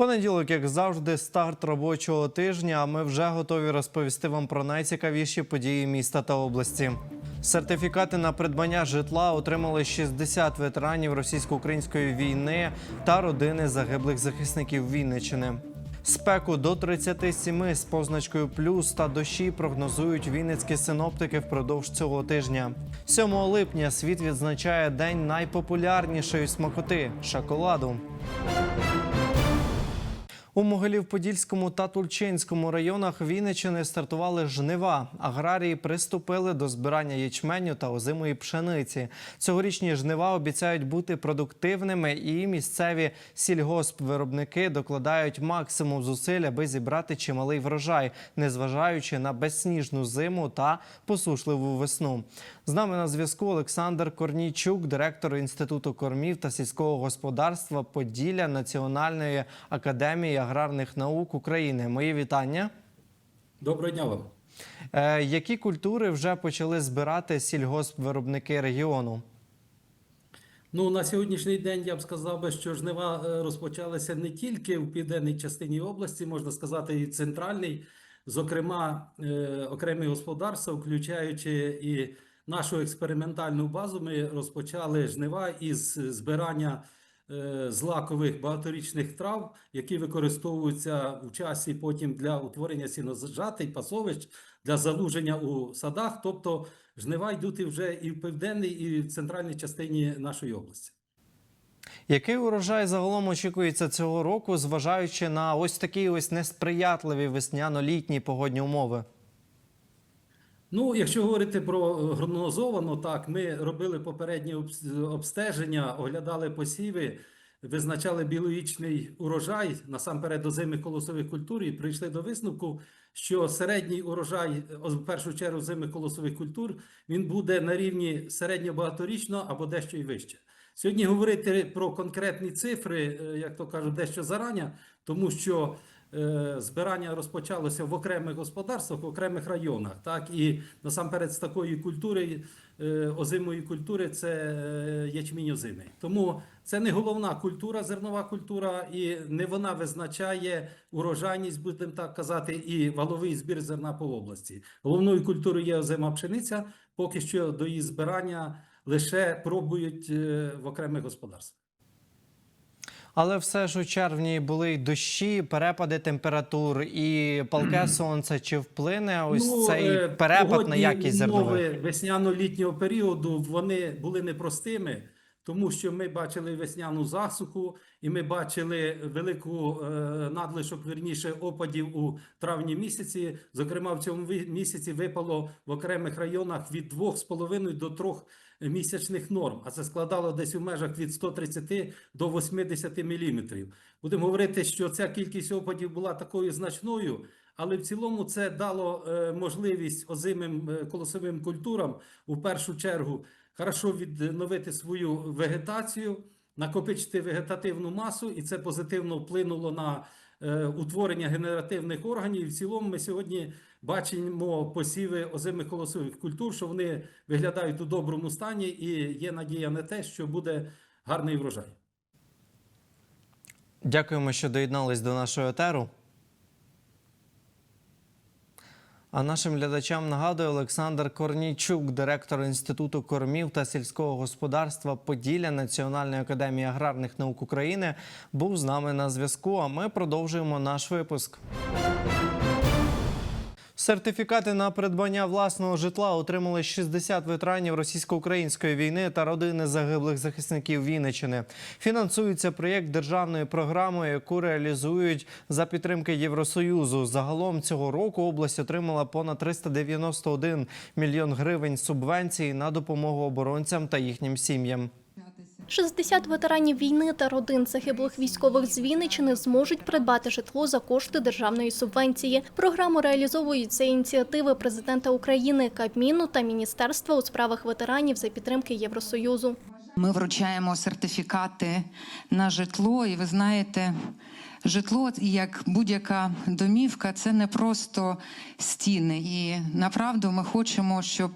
Понеділок, як завжди, старт робочого тижня. А ми вже готові розповісти вам про найцікавіші події міста та області. Сертифікати на придбання житла отримали 60 ветеранів російсько-української війни та родини загиблих захисників Вінниччини. Спеку до 37 з позначкою плюс та дощі прогнозують вінницькі синоптики впродовж цього тижня. 7 липня світ відзначає день найпопулярнішої смакоти шоколаду. У Могилів-Подільському та Тульчинському районах Вінниччини стартували жнива. Аграрії приступили до збирання ячменю та озимої пшениці. Цьогорічні жнива обіцяють бути продуктивними, і місцеві сільгоспвиробники докладають максимум зусиль, аби зібрати чималий врожай, незважаючи на безсніжну зиму та посушливу весну. З нами на зв'язку Олександр Корнійчук, директор інституту кормів та сільського господарства Поділля Національної академії аграрних наук України. Мої вітання. Доброго дня вам. Е, які культури вже почали збирати сільгоспвиробники регіону? Ну на сьогоднішній день я б сказав би, що жнива е, розпочалися не тільки в південній частині області, можна сказати, і центральній, зокрема, е, окремі господарства, включаючи і нашу експериментальну базу, ми розпочали жнива із збирання злакових багаторічних трав, які використовуються в часі потім для утворення сінозжатей, пасовищ, для залуження у садах. Тобто жнива йдуть вже і в південній, і в центральній частині нашої області. Який урожай загалом очікується цього року, зважаючи на ось такі ось несприятливі весняно-літні погодні умови? Ну, якщо говорити про прогнозовано, так ми робили попередні обстеження, оглядали посіви, визначали біологічний урожай насамперед озимих колосових культур і прийшли до висновку, що середній урожай, о, в першу чергу озимих колосових культур, він буде на рівні середньо-багаторічного або дещо і вище. Сьогодні говорити про конкретні цифри, е, як то кажуть, дещо зарання, тому що е, збирання розпочалося в окремих господарствах, в окремих районах. Так і насамперед з такої культури, е, озимої культури, це е, ячмінь озимий. Тому це не головна культура, зернова культура, і не вона визначає урожайність, будемо так казати, і валовий збір зерна по області. Головною культурою є озима пшениця. Поки що до її збирання лише пробують е, в окремих господарствах. Але все ж у червні були й дощі, перепади температур і палке сонце. Чи вплине ось цей е, перепад на якість зернових? умови весняно-літнього періоду вони були непростими, тому що ми бачили весняну засуху, і ми бачили велику е, надлишок, верніше, опадів у травні місяці. Зокрема, в цьому місяці випало в окремих районах від 2,5 до 3 місячних норм, а це складало десь у межах від 130 до 80 міліметрів. Будемо говорити, що ця кількість опадів була такою значною, але в цілому це дало е, можливість озимим е, колосовим культурам у першу чергу хорошо відновити свою вегетацію, накопичити вегетативну масу, і це позитивно вплинуло на е, утворення генеративних органів. В цілому ми сьогодні бачимо посіви озимих колосових культур, що вони виглядають у доброму стані, і є надія на те, що буде гарний врожай. Дякуємо, що доєднались до нашого етеру. А нашим глядачам нагадує Олександр Корнійчук, директор Інституту кормів та сільського господарства Поділля Національної академії аграрних наук України, був з нами на зв'язку. А ми продовжуємо наш випуск. Сертифікати на придбання власного житла отримали 60 ветеранів російсько-української війни та родини загиблих захисників Вінниччини. Фінансується проєкт державної програми, яку реалізують за підтримки Євросоюзу. Загалом цього року область отримала понад 391 мільйон гривень субвенцій на допомогу оборонцям та їхнім сім'ям. 60 ветеранів війни та родин загиблих військових з Вінниччини зможуть придбати житло за кошти державної субвенції. Програму реалізовують за ініціативи президента України, Кабміну та Міністерства у справах ветеранів за підтримки Євросоюзу. Ми вручаємо сертифікати на житло, і ви знаєте, житло, як будь-яка домівка, це не просто стіни. І направду ми хочемо, щоб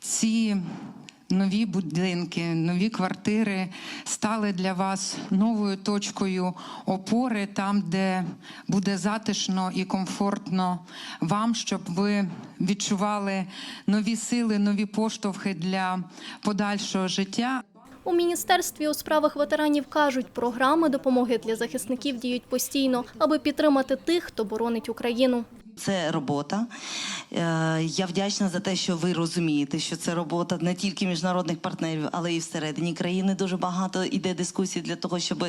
ці нові будинки, нові квартири стали для вас новою точкою опори, там, де буде затишно і комфортно вам, щоб ви відчували нові сили, нові поштовхи для подальшого життя. У міністерстві у справах ветеранів кажуть, програми допомоги для захисників діють постійно, аби підтримати тих, хто боронить Україну. Це робота. Е, Я вдячна за те, що ви розумієте, що це робота не тільки міжнародних партнерів, але і всередині країни. Дуже багато іде дискусій для того, щоб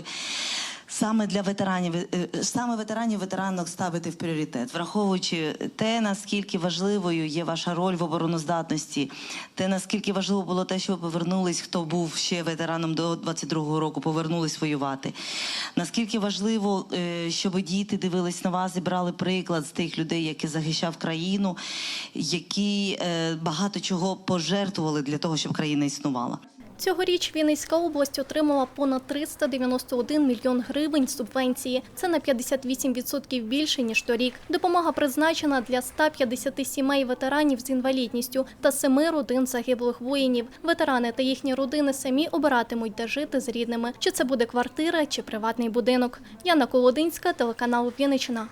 саме для ветеранів, е, саме ветеранів ветеранок ставити в пріоритет, враховуючи те, наскільки важливою є ваша роль в обороноздатності, те наскільки важливо було те, що ви повернулись, хто був ще ветераном до 22-го року, повернулись воювати. Наскільки важливо, е, щоб діти дивились на вас і брали приклад з тих людей, які захищав країну, які е, багато чого пожертвували для того, щоб країна існувала. Цьогоріч Вінницька область отримала понад 391 мільйон гривень субвенції. Це на 58% більше, ніж торік. Допомога призначена для 150 сімей ветеранів з інвалідністю та семи родин загиблих воїнів. Ветерани та їхні родини самі обиратимуть, де жити з рідними. Чи це буде квартира, чи приватний будинок. Яна Колодинська, телеканал Вінниччина.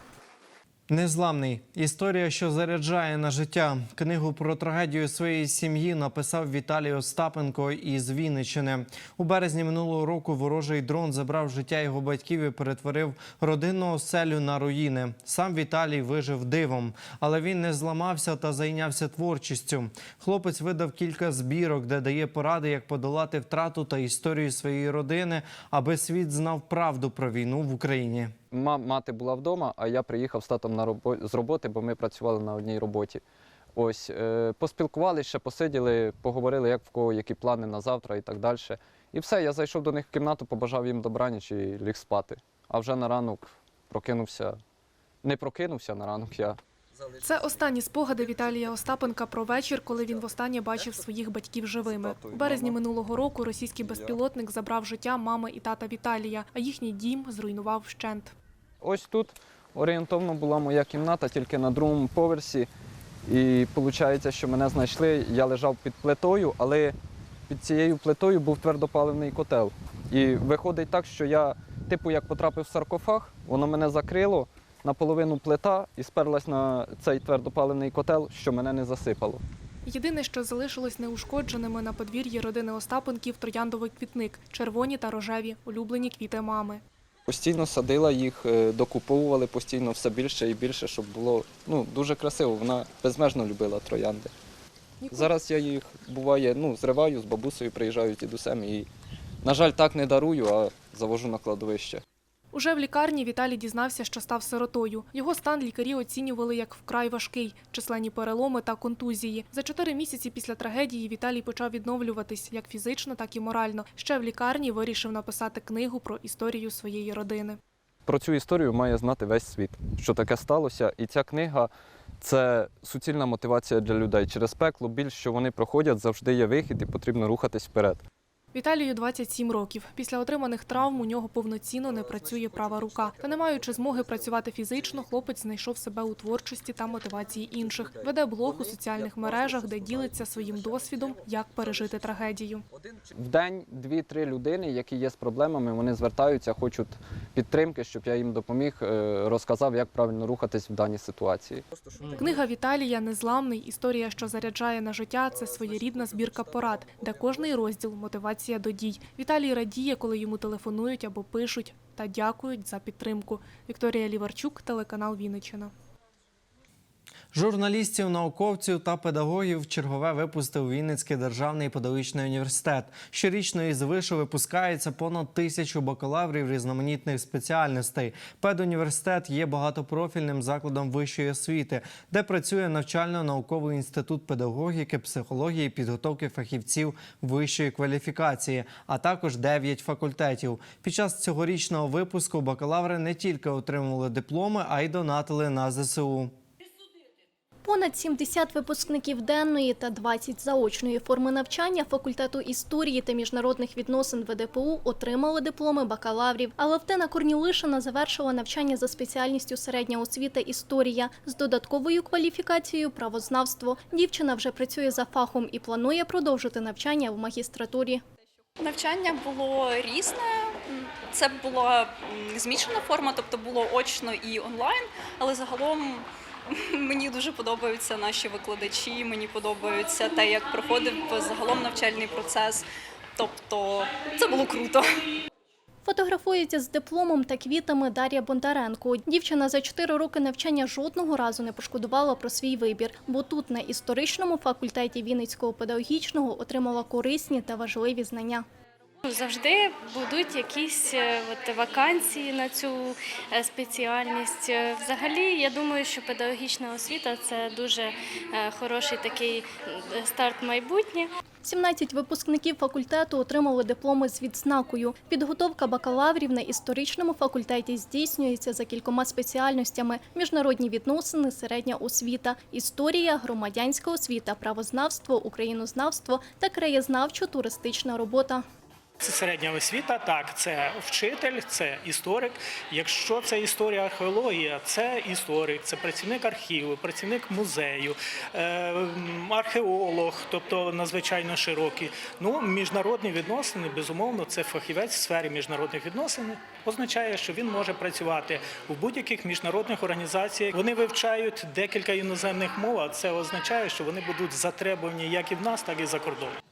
Незламний історія, що заряджає на життя. Книгу про трагедію своєї сім'ї написав Віталій Остапенко із Вінниччини. У березні минулого року ворожий дрон забрав життя його батьків і перетворив родинну оселю на руїни. Сам Віталій вижив дивом, але він не зламався та зайнявся творчістю. Хлопець видав кілька збірок, де дає поради, як подолати втрату та історію своєї родини, аби світ знав правду про війну в Україні. Ма- Мати була вдома, а я приїхав з татом на робо- з роботи, бо ми працювали на одній роботі. Ось е, поспілкувалися, ще посиділи, поговорили, як в кого які плани на завтра і так далі. І все, я зайшов до них в кімнату, побажав їм добраніч і ліг спати. А вже на ранок прокинувся. Не прокинувся на ранок я. Це останні спогади Віталія Остапенка про вечір, коли він востаннє бачив своїх батьків живими. У березні минулого року російський безпілотник забрав життя мами і тата Віталія, а їхній дім зруйнував вщент. Ось тут орієнтовно була моя кімната, тільки на другому поверсі. І виходить, що мене знайшли. Я лежав під плитою, але під цією плитою був твердопаливний котел. І виходить так, що я, типу, як потрапив в саркофаг, воно мене закрило наполовину плита і сперлась на цей твердопаливний котел, що мене не засипало. Єдине, що залишилось неушкодженими на подвір'ї родини Остапенків трояндовий квітник, червоні та рожеві, улюблені квіти мами. Постійно садила їх, е, докуповували постійно все більше і більше, щоб було ну, дуже красиво. Вона безмежно любила троянди. Зараз я їх буває, ну, зриваю з бабусею, приїжджаю з дідусем і, на жаль, так не дарую, а завожу на кладовище. Уже в лікарні Віталій дізнався, що став сиротою. Його стан лікарі оцінювали як вкрай важкий, численні переломи та контузії. За чотири місяці після трагедії Віталій почав відновлюватись як фізично, так і морально. Ще в лікарні вирішив написати книгу про історію своєї родини. Про цю історію має знати весь світ, що таке сталося. І ця книга це суцільна мотивація для людей. Через пекло біль, що вони проходять, завжди є вихід і потрібно рухатись вперед. Віталію 27 років. Після отриманих травм у нього повноцінно не працює права рука. Та не маючи змоги працювати фізично, хлопець знайшов себе у творчості та мотивації інших. Веде блог у соціальних мережах, де ділиться своїм досвідом, як пережити трагедію. В день дві-три людини, які є з проблемами, вони звертаються, хочуть підтримки, щоб я їм допоміг, е, розказав, як правильно рухатись в даній ситуації. Книга Віталія Незламний. Історія, що заряджає на життя. Це своєрідна збірка порад, де кожний розділ мотивація до дій. Віталій радіє, коли йому телефонують або пишуть та дякують за підтримку. Вікторія Ліварчук, телеканал Вінниччина. Журналістів, науковців та педагогів чергове випустив Вінницький державний педагогічний університет. Щорічно із вишу випускається понад тисячу бакалаврів різноманітних спеціальностей. Педуніверситет є багатопрофільним закладом вищої освіти, де працює навчально-науковий інститут педагогіки, психології, підготовки фахівців вищої кваліфікації, а також 9 факультетів. Під час цьогорічного випуску бакалаври не тільки отримували дипломи, а й донатили на ЗСУ. Понад 70 випускників денної та 20 заочної форми навчання факультету історії та міжнародних відносин ВДПУ отримали дипломи бакалаврів. А Левтина Корнілишина завершила навчання за спеціальністю середня освіта історія з додатковою кваліфікацією правознавство. Дівчина вже працює за фахом і планує продовжити навчання в магістратурі. Навчання було різне. Це була змішана форма, тобто було очно і онлайн, але загалом мені дуже подобаються наші викладачі, мені подобається те, як проходив загалом навчальний процес. Тобто це було круто. Фотографується з дипломом та квітами Дар'я Бондаренко. Дівчина за 4 роки навчання жодного разу не пошкодувала про свій вибір, бо тут на історичному факультеті Вінницького педагогічного отримала корисні та важливі знання. Завжди будуть якісь е, от, вакансії на цю е, спеціальність. Е, Взагалі, я думаю, що педагогічна освіта це дуже хороший такий старт майбутнє. 17 випускників факультету отримали дипломи з відзнакою. Підготовка бакалаврів на історичному факультеті здійснюється за кількома спеціальностями: міжнародні відносини, середня освіта, історія, громадянська освіта, правознавство, українознавство та краєзнавчо-туристична робота. Це середня освіта, так, це вчитель, це історик. Якщо це історія археологія, це історик, це працівник архіву, працівник музею, е, археолог, тобто надзвичайно широкий. Ну, міжнародні відносини, безумовно, це фахівець в сфері міжнародних відносин. Означає, що він може працювати у будь-яких міжнародних організаціях. Вони вивчають декілька іноземних мов, а це означає, що вони будуть затребувані як і в нас, так і за кордоном.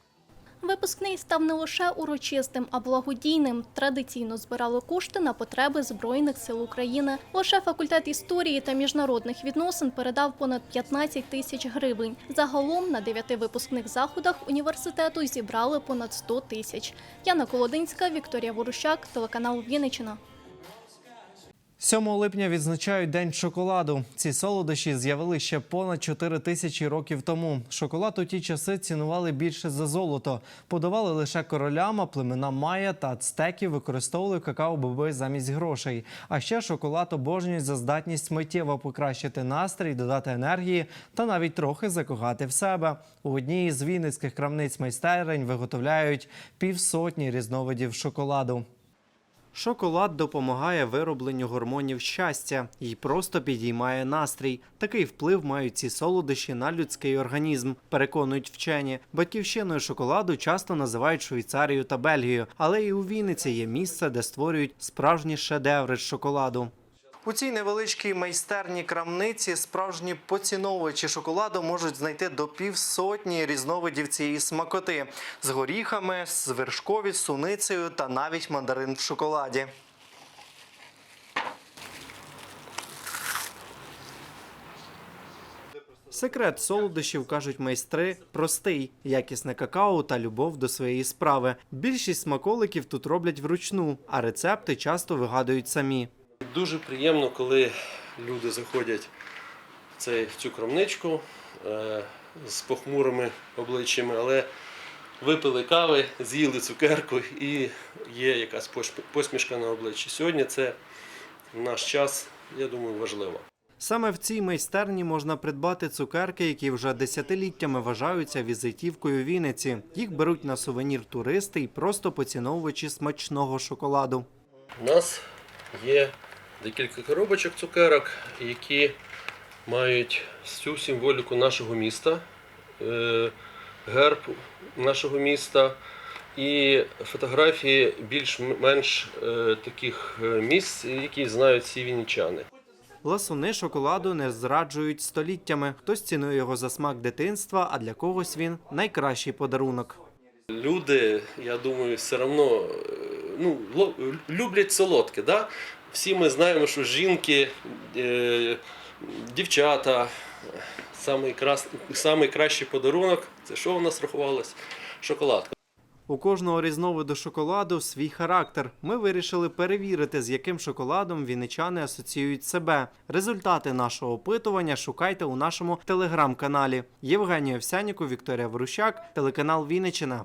Випускний став не лише урочистим, а благодійним. Традиційно збирали кошти на потреби Збройних сил України. Лише факультет історії та міжнародних відносин передав понад 15 тисяч гривень. Загалом на дев'яти випускних заходах університету зібрали понад 100 тисяч. Яна Колодинська, Вікторія Ворущак, телеканал Вінниччина. 7 липня відзначають День шоколаду. Ці солодощі з'явилися ще понад 4 тисячі років тому. Шоколад у ті часи цінували більше за золото. Подавали лише королям, а племена майя та ацтеків використовували какао-боби замість грошей. А ще шоколад обожнюють за здатність миттєво покращити настрій, додати енергії та навіть трохи закохати в себе. У одній із вінницьких крамниць майстерень виготовляють півсотні різновидів шоколаду. Шоколад допомагає виробленню гормонів щастя і просто підіймає настрій. Такий вплив мають ці солодощі на людський організм, переконують вчені. Батьківщиною шоколаду часто називають Швейцарію та Бельгію, але і у Вінниці є місце, де створюють справжні шедеври з шоколаду. У цій невеличкій майстерні крамниці справжні поціновувачі шоколаду можуть знайти до півсотні різновидів цієї смакоти з горіхами, з вершкові, суницею та навіть мандарин в шоколаді. Секрет солодощів, кажуть майстри, простий: якісне какао та любов до своєї справи. Більшість смаколиків тут роблять вручну, а рецепти часто вигадують самі. Дуже приємно, коли люди заходять в, цей, в цю крамничку е, з похмурими обличчями, але випили кави, з'їли цукерку і є якась посмішка на обличчі. Сьогодні це наш час, я думаю, важливо. Саме в цій майстерні можна придбати цукерки, які вже десятиліттями вважаються візитівкою Вінниці. Їх беруть на сувенір туристи і просто поціновувачі смачного шоколаду. У нас є декілька коробочок цукерок, які мають всю символіку нашого міста, е, герб нашого міста і фотографії більш-менш е, таких е, місць, які знають всі вінничани. Ласуни шоколаду не зраджують століттями. Хтось цінує його за смак дитинства, а для когось він найкращий подарунок. Люди, я думаю, все одно ну, люблять солодке. Да? Всі ми знаємо, що жінки, е, дівчата, самий, крас, самий кращий подарунок це що у нас рахувалось? Шоколад. У кожного різновиду шоколаду свій характер. Ми вирішили перевірити, з яким шоколадом вінничани асоціюють себе. Результати нашого опитування шукайте у нашому телеграм-каналі. Євгенія Овсяніку, Вікторія Ворущак, телеканал Вінниччина.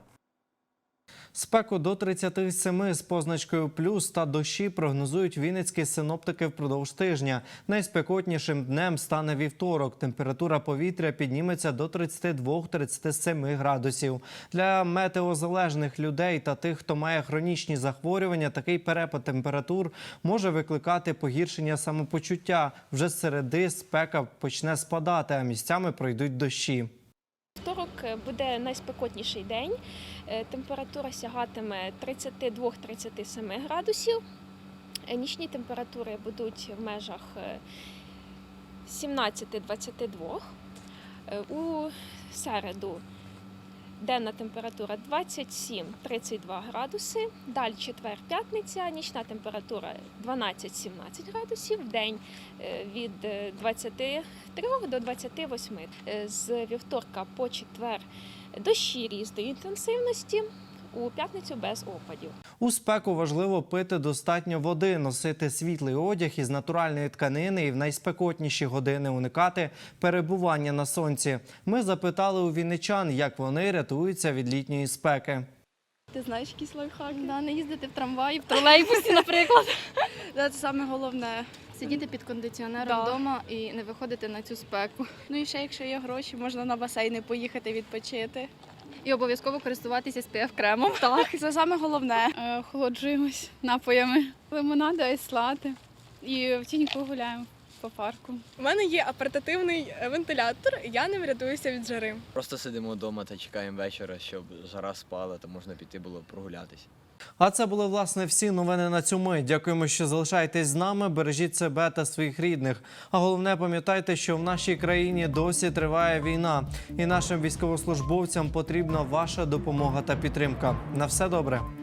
Спеку до 37 з позначкою плюс та дощі прогнозують вінницькі синоптики впродовж тижня. Найспекотнішим днем стане вівторок. Температура повітря підніметься до 32-37 градусів. Для метеозалежних людей та тих, хто має хронічні захворювання, такий перепад температур може викликати погіршення самопочуття. Вже з середи спека почне спадати, а місцями пройдуть дощі. Вівторок буде найспекотніший день. Е, Температура сягатиме 32-37 градусів. Е, Нічні температури будуть в межах е, 17-22. Е, У середу денна температура 27-32 градуси. Далі четвер, п'ятниця, нічна температура 12-17 градусів, день е, від е, 23 до 28. Е, З вівторка по четвер дощі різної інтенсивності, у п'ятницю без опадів. У спеку важливо пити достатньо води, носити світлий одяг із натуральної тканини і в найспекотніші години уникати перебування на сонці. Ми запитали у вінничан, як вони рятуються від літньої спеки. Ти знаєш якісь лайфхаки? Да, не їздити в трамваї, в тролейбусі, наприклад. Да, Це саме головне. Сидіти під кондиціонером Да. вдома і не виходити на цю спеку. Ну і ще, якщо є гроші, можна на басейни поїхати відпочити. І обов'язково користуватися SPF кремом. Так, це саме головне. Охолоджуємось напоями. Лимонади, айслати. І в тіньку гуляємо по парку. У мене є апортативний е, вентилятор, я ним рятуюся від жари. Просто сидимо вдома та чекаємо вечора, щоб жара спала, то можна піти було прогулятись. А це були власне всі новини на цю мить. Дякуємо, що залишаєтесь з нами. Бережіть себе та своїх рідних. А головне, пам'ятайте, що в нашій країні досі триває війна, і нашим військовослужбовцям потрібна ваша допомога та підтримка. На все добре.